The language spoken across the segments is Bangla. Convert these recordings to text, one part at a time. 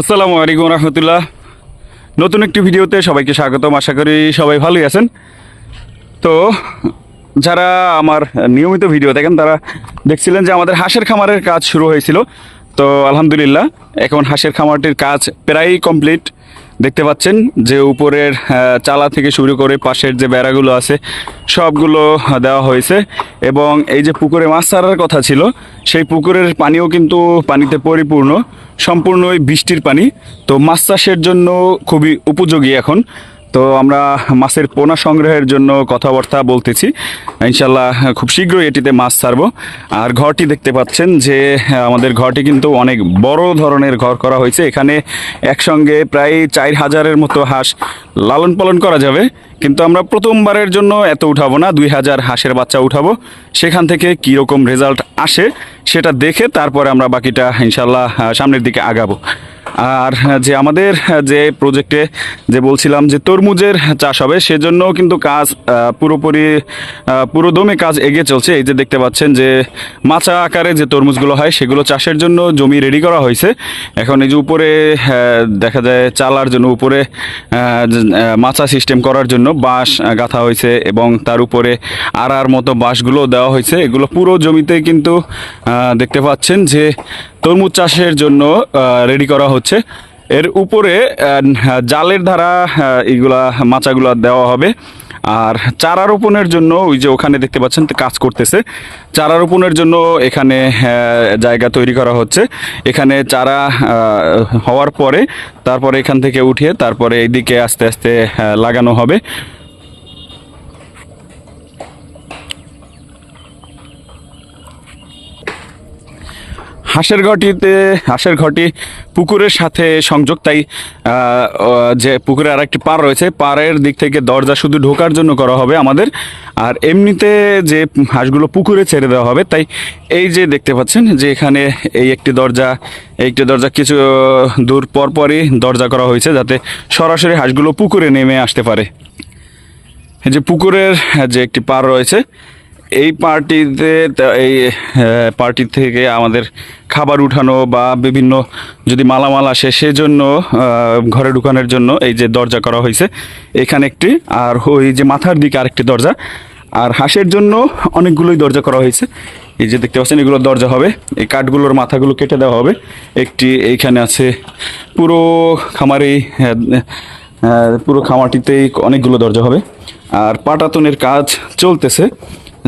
আসসালামু আলাইকুম রহমতুল্লাহ। নতুন একটি ভিডিওতে সবাইকে স্বাগতম। আশা করি সবাই ভালোই আছেন। তো যারা আমার নিয়মিত ভিডিও দেখেন, তারা দেখছিলেন যে আমাদের হাঁসের খামারের কাজ শুরু হয়েছিল। তো আলহামদুলিল্লাহ, এখন হাঁসের খামারটির কাজ প্রায় কমপ্লিট দেখতে পাচ্ছেন যে উপরের চালা থেকে শুরু করে পাশের যে বেড়াগুলো আছে, সবগুলো দেওয়া হয়েছে। এবং এই যে পুকুরে মাছ ছাড়ার কথা ছিল, সেই পুকুরের পানিও কিন্তু পানিতে পরিপূর্ণ, সম্পূর্ণই বৃষ্টির পানি। তো মাছ চাষের জন্য খুবই উপযোগী এখন। তো আমরা মাছের পোনা সংগ্রহের জন্য কথাবার্তা বলতেছি। ইনশাল্লাহ খুব শীঘ্রই এটিতে মাছ ছাড়বো। আর ঘরটি দেখতে পাচ্ছেন যে, আমাদের ঘরটি কিন্তু অনেক বড় ধরনের ঘর করা হয়েছে। এখানে একসঙ্গে প্রায় চার হাজারের মতো হাঁস লালন পালন করা যাবে। কিন্তু আমরা প্রথমবারের জন্য এত উঠাবো না, দুই হাজার হাঁসের বাচ্চা উঠাবো। সেখান থেকে কীরকম রেজাল্ট আসে সেটা দেখে তারপরে আমরা বাকিটা ইনশাল্লাহ সামনের দিকে আগাবো। আর যে আমাদের যে প্রজেক্টে যে বলছিলাম যে তরমুজের চাষ হবে সেজন্য কিন্তু কাজ পুরোপুরি পুরোদমে কাজ এগিয়ে চলছে। এই যে দেখতে পাচ্ছেন যে মাচা আকারে যে তরমুজগুলো হয়, সেগুলো চাষের জন্য জমি রেডি করা হয়েছে। এখন এই যে উপরে দেখা যায় চালার জন্য উপরে মাচা সিস্টেম করার জন্য বাঁশ গাঁথা হয়েছে এবং তার উপরে আড়ার মতো বাঁশগুলো দেওয়া হয়েছে। এগুলো পুরো জমিতে কিন্তু দেখতে পাচ্ছেন যে তরমুজ চাষের জন্য রেডি করা হচ্ছে। এর উপরে জালের আহ, এইগুলা মাচাগুলা দেওয়া হবে। আর চারা রোপণের জন্য ওই যে ওখানে দেখতে পাচ্ছেন কাজ করতেছে। চারা রোপণের জন্য এখানে জায়গা তৈরি করা হচ্ছে। এখানে চারা হওয়ার পরে তারপরে এখান থেকে উঠিয়ে তারপরে এইদিকে আস্তে আস্তে লাগানো হবে। হাঁসের ঘরটিতে হাঁসের ঘরটি পুকুরের সাথে সংযোগ, তাই যে পুকুরে আর একটি পার রয়েছে, পাড়ের দিক থেকে দরজা শুধু ঢোকার জন্য করা হবে আমাদের। আর এমনিতে যে হাঁসগুলো পুকুরে ছেড়ে দেওয়া হবে, তাই এই যে দেখতে পাচ্ছেন যে এখানে এই একটি দরজা একটি দরজা কিছু দূর পর পরই দরজা করা হয়েছে, যাতে সরাসরি হাঁসগুলো পুকুরে নেমে আসতে পারে। যে পুকুরের যে একটি পার রয়েছে এই পার্টিতে এই পার্টি থেকে আমাদের খাবার উঠানো বা বিভিন্ন যদি মালামাল আসে সেজন্য ঘরে ঢুকানোর জন্য এই যে দরজা করা হয়েছে, এখানে একটি, আর ওই যে মাথার দিকে আরেকটি দরজা। আর হাঁসের জন্য অনেকগুলোই দরজা করা হয়েছে। এই যে দেখতে পাচ্ছেন, এগুলো দরজা হবে। এই কাঠগুলোর মাথাগুলো কেটে দেওয়া হবে। একটি এইখানে আছে পুরো খামারেই পুরো খামারটিতেই অনেকগুলো দরজা হবে। আর পাটাতনের কাজ চলতেছে।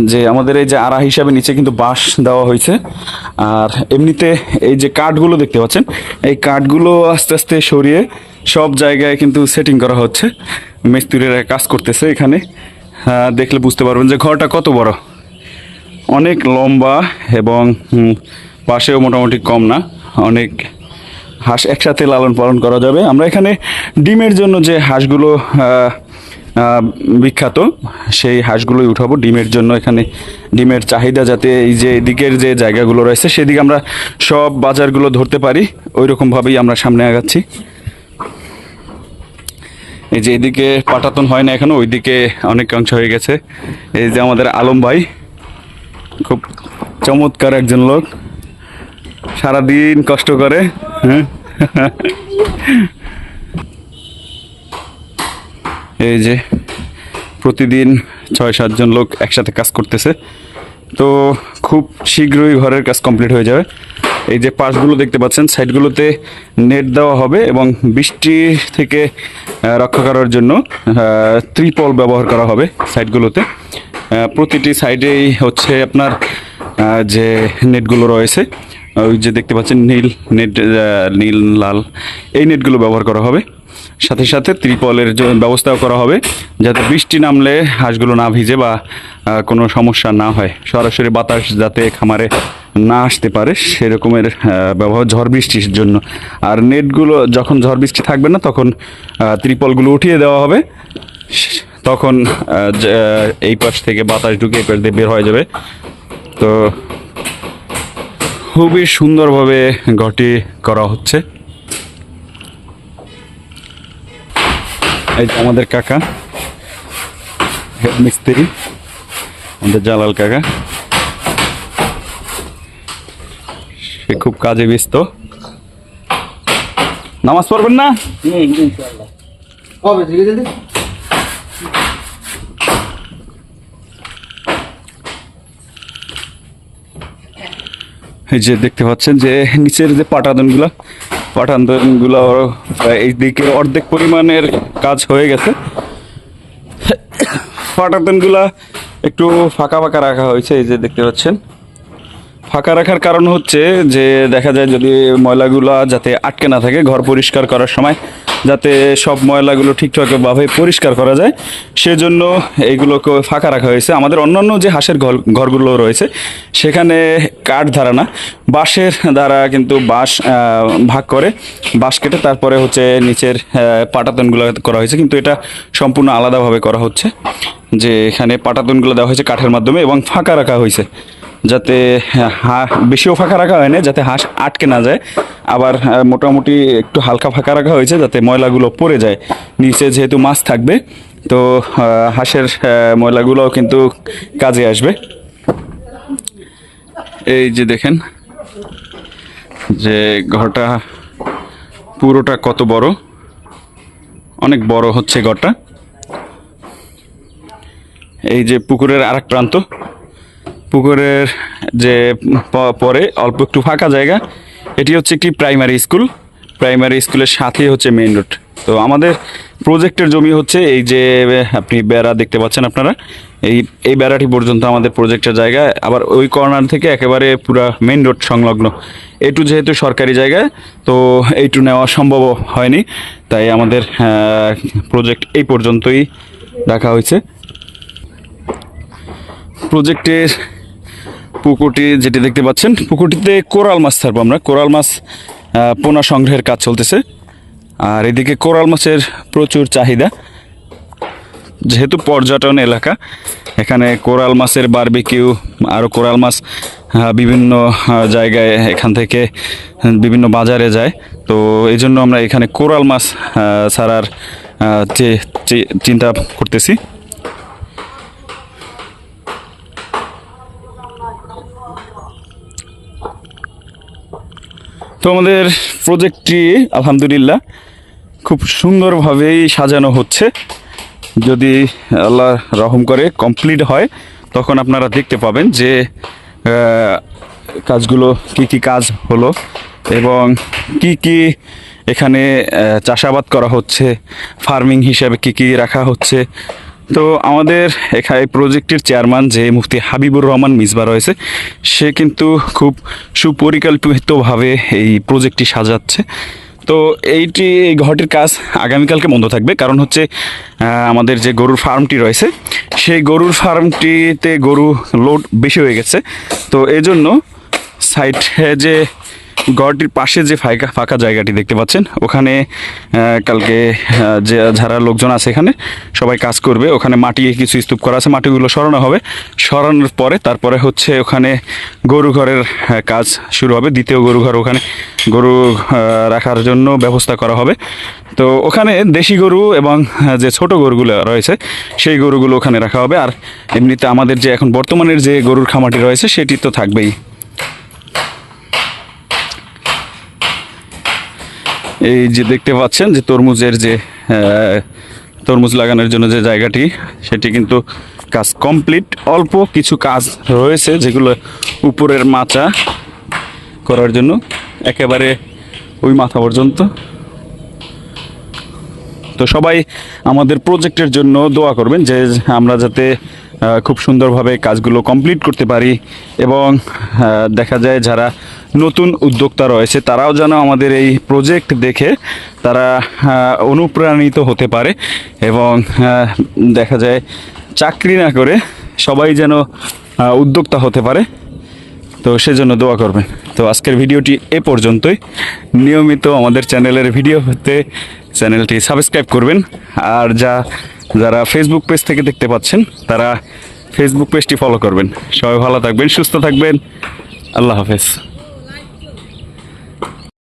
যে আমাদের এই যে আড়া হিসাবে নিচে কিন্তু বাঁশ দেওয়া হয়েছে। আর এমনিতে এই যে কাঠগুলো দেখতে পাচ্ছেন এই কাঠগুলো আস্তে আস্তে সরিয়ে সব জায়গায় কিন্তু সেটিং করা হচ্ছে। মিস্ত্রিরা কাজ করতেছে এখানে। আহ, দেখলে বুঝতে পারবেন যে ঘরটা কত বড়। অনেক লম্বা এবং পাশেও মোটামুটি কম না। অনেক হাঁস একসাথে লালন পালন করা যাবে। আমরা এখানে ডিমের জন্য যে হাঁসগুলো বিখ্যাত। সেই হাঁসগুলোই উঠাবো। ডিমের জন্য এখানে ডিমের চাহিদা যাতে এই যে এদিকের যে জায়গাগুলো রয়েছে, সেদিকে আমরা সব বাজারগুলো ধরতে পারি। ওই রকমভাবেই আমরা সামনে আগাচ্ছি। এই যে এদিকে পাটাতন হয় না এখনও, ওইদিকে অনেকাংশ হয়ে গেছে। এই যে আমাদের আলম ভাই, খুব চমৎকার একজন লোক। সারাদিন কষ্ট করে হ্যাঁ? এই যে প্রতিদিন ছয় সাতজন লোক একসাথে কাজ করতেছে। তো খুব শীঘ্রই ঘরের কাজ কমপ্লিট হয়ে যাবে। এই যে পাশগুলো দেখতে পাচ্ছেন, সাইডগুলোতে নেট দেওয়া হবে এবং বৃষ্টি থেকে রক্ষা করার জন্য ত্রিপল ব্যবহার করা হবে সাইডগুলোতে। প্রতিটি সাইডেই হচ্ছে আপনার যে নেটগুলো রয়েছে, ওই যে দেখতে পাচ্ছেন নীল, নেট নীল, লাল, এই নেটগুলো ব্যবহার করা হবে। সাথে সাথে ত্রিপলের ব্যবস্থাও করা হবে, যাতে বৃষ্টি নামলে হাঁসগুলো না ভিজে বা কোনো সমস্যা না হয়। সরাসরি বাতাস যাতে খামারে না আসতে পারে, সেরকমের ব্যবহার ঝড় বৃষ্টির জন্য। আর নেটগুলো যখন ঝড় বৃষ্টি থাকবে না, তখন ত্রিপলগুলো উঠিয়ে দেওয়া হবে। তখন এই পাশ থেকে বাতাস ঢুকে এই পাশ দিয়ে বের হয়ে যাবে। তো, খুবই সুন্দরভাবে ঘরটি করা হচ্ছে। এই যে আমাদের কাকা। মিস্ত্রি আমাদের জালাল কাকা। সে খুব কাজে ব্যস্ত। নামাজ পড়বেন না? এই যে দেখতে পাচ্ছেন যে নিচের যে পাটাতনগুলো পাটাতনগুলো প্রায় এই দিকে অর্ধেক পরিমাণের কাজ হয়ে গেছে। ফাটাতেনগুলা একটু ফাঁকা ফাঁকা রাখা হয়েছে, এই যে দেখতে পাচ্ছেন। ফাঁকা রাখার কারণ হচ্ছে যে দেখা যায় যদি ময়লাগুলো যাতে আটকে না থাকে, ঘর পরিষ্কার করার সময়, যাতে সব ময়লাগুলো ঠিকঠাকভাবে পরিষ্কার করা যায়, সেজন্য এইগুলোকে ফাঁকা রাখা হয়েছে। আমাদের অন্যান্য যে হাঁসের ঘর, ঘরগুলো রয়েছে, সেখানে কাঠ ধারা না, বাঁশের দ্বারা কিন্তু বাঁশ ভাগ করে বাঁশ কেটে তারপরে হচ্ছে নিচের পাটাতনগুলো করা হয়েছে। কিন্তু এটা সম্পূর্ণ আলাদাভাবে করা হচ্ছে যে এখানে পাটাতনগুলো দেওয়া হয়েছে কাঠের মাধ্যমে এবং ফাঁকা রাখা হয়েছে। যাতে, হা বেশিও ফাঁকা রাখা হয়নি, যাতে হাঁস আটকে না যায়। আবার মোটামুটি একটু হালকা ফাঁকা রাখা হয়েছে, যাতে ময়লাগুলো পড়ে যায়। নিচে যেহেতু মাছ থাকবে, তো হাঁসের ময়লাগুলোও কিন্তু কাজে আসবে। এই যে দেখেন, যে ঘরটা পুরোটা কত বড়? অনেক বড় হচ্ছে ঘরটা। এই যে পুকুরের আরেক প্রান্ত। পুকুরের যে পরে অল্প একটু ফাঁকা জায়গা, এটি হচ্ছে একটি প্রাইমারি স্কুল। প্রাইমারি স্কুলের সাথেই হচ্ছে মেইন রোড। তো আমাদের প্রজেক্টের জমি হচ্ছে এই যে, আপনি বেড়া দেখতে পাচ্ছেন আপনারা। এই এই বেড়াটি পর্যন্ত আমাদের প্রজেক্টের জায়গা। আবার ওই কর্নার থেকে একেবারে পুরা মেইন রোড সংলগ্ন। এইটু যেহেতু সরকারি জায়গা, তো এইটু নেওয়া সম্ভব হয়নি। তাই আমাদের প্রজেক্ট এই পর্যন্তই রাখা হয়েছে। প্রজেক্টের পুকুরটি যেটি দেখতে পাচ্ছেন, পুকুরটিতে কোরাল মাছ ছাড়বো আমরা। কোরাল মাছ পোনা সংগ্রহের কাজ চলতেছে। আর এদিকে কোরাল মাছের প্রচুর চাহিদা। যেহেতু পর্যটন এলাকা, এখানে কোরাল মাছের বারবিকিউ আরও কোরাল মাছ বিভিন্ন জায়গায় এখান থেকে বিভিন্ন বাজারে যায়। তো এই জন্য আমরা এখানে কোরাল মাছ ছাড়ার চিন্তা করতেছি। তো আমাদের প্রজেক্টটি আলহামদুলিল্লাহ, খুব সুন্দরভাবেই সাজানো হচ্ছে। যদি আল্লাহ রহম করে কমপ্লিট হয়, তখন আপনারা দেখতে পাবেন যে কাজগুলো কি কি কাজ হলো এবং কি কি এখানে চাষাবাদ করা হচ্ছে ফার্মিং হিসাবে কি কি রাখা হচ্ছে তো আমাদের এখানে প্রজেক্টের চেয়ারম্যান যে মুফতি হাবিবুর রহমান মিসবা রয়েছে, সে কিন্তু খুব সুপরিকল্পিতভাবে এই প্রজেক্টটি সাজাচ্ছে। তো এইটি, এই ঘরটির কাজ আগামীকালকে বন্ধ থাকবে। কারণ হচ্ছে আমাদের যে গরুর ফার্মটি রয়েছে, সেই গরুর ফার্মটিতে গরু লোড বেশি হয়ে গেছে। তো এই জন্য সাইডে যে ঘরটির পাশে যে ফাঁকা ফাঁকা জায়গাটি দেখতে পাচ্ছেন, ওখানে কালকে যে যারা লোকজন আছে এখানে, সবাই কাজ করবে। ওখানে মাটি কিছু স্তূপ করা আছে, মাটিগুলো সরানো হবে। সরানোর পরে তারপরে হচ্ছে ওখানে গরু ঘরের কাজ শুরু হবে। দ্বিতীয় গরু ঘর ওখানে গরু রাখার জন্য ব্যবস্থা করা হবে। তো ওখানে দেশি গরু এবং যে ছোট গরুগুলো রয়েছে, সেই গরুগুলো ওখানে রাখা হবে। আর এমনিতে আমাদের যে এখন বর্তমানের যে গরুর খামাটি রয়েছে, সেটি তো থাকবেই। এই যে দেখতে পাচ্ছেন যে তরমুজের যে তরমুজ লাগানোর জন্য যে জায়গাটি, সেটি কিন্তু কাজ কমপ্লিট। অল্প কিছু কাজ রয়েছে যেগুলো উপরের মাচা করার জন্য। একেবারে ওই মাথা পর্যন্ত। তো সবাই আমাদের প্রজেক্টের জন্য দোয়া করবেন যে আমরা যাতে খুব সুন্দরভাবে কাজগুলো কমপ্লিট করতে পারি এবং দেখা যায় যারা নতুন উদ্যোক্তা রয়েছে, তারাও যেন আমাদের এই প্রজেক্ট দেখে তারা অনুপ্রাণিত হতে পারে এবং দেখা যায় চাকরি না করে সবাই যেন উদ্যোক্তা হতে পারে। তো সেজন্য দোয়া করবেন। তো আজকের ভিডিওটি এ পর্যন্তই। নিয়মিত আমাদের চ্যানেলের ভিডিও হতে চ্যানেলটি সাবস্ক্রাইব করবেন। আর যা যারা ফেসবুক পেজ থেকে দেখতে পাচ্ছেন, তারা ফেসবুক পেজটি ফলো করবেন। সবাই ভালো থাকবেন, সুস্থ থাকবেন। আল্লাহ হাফেজ।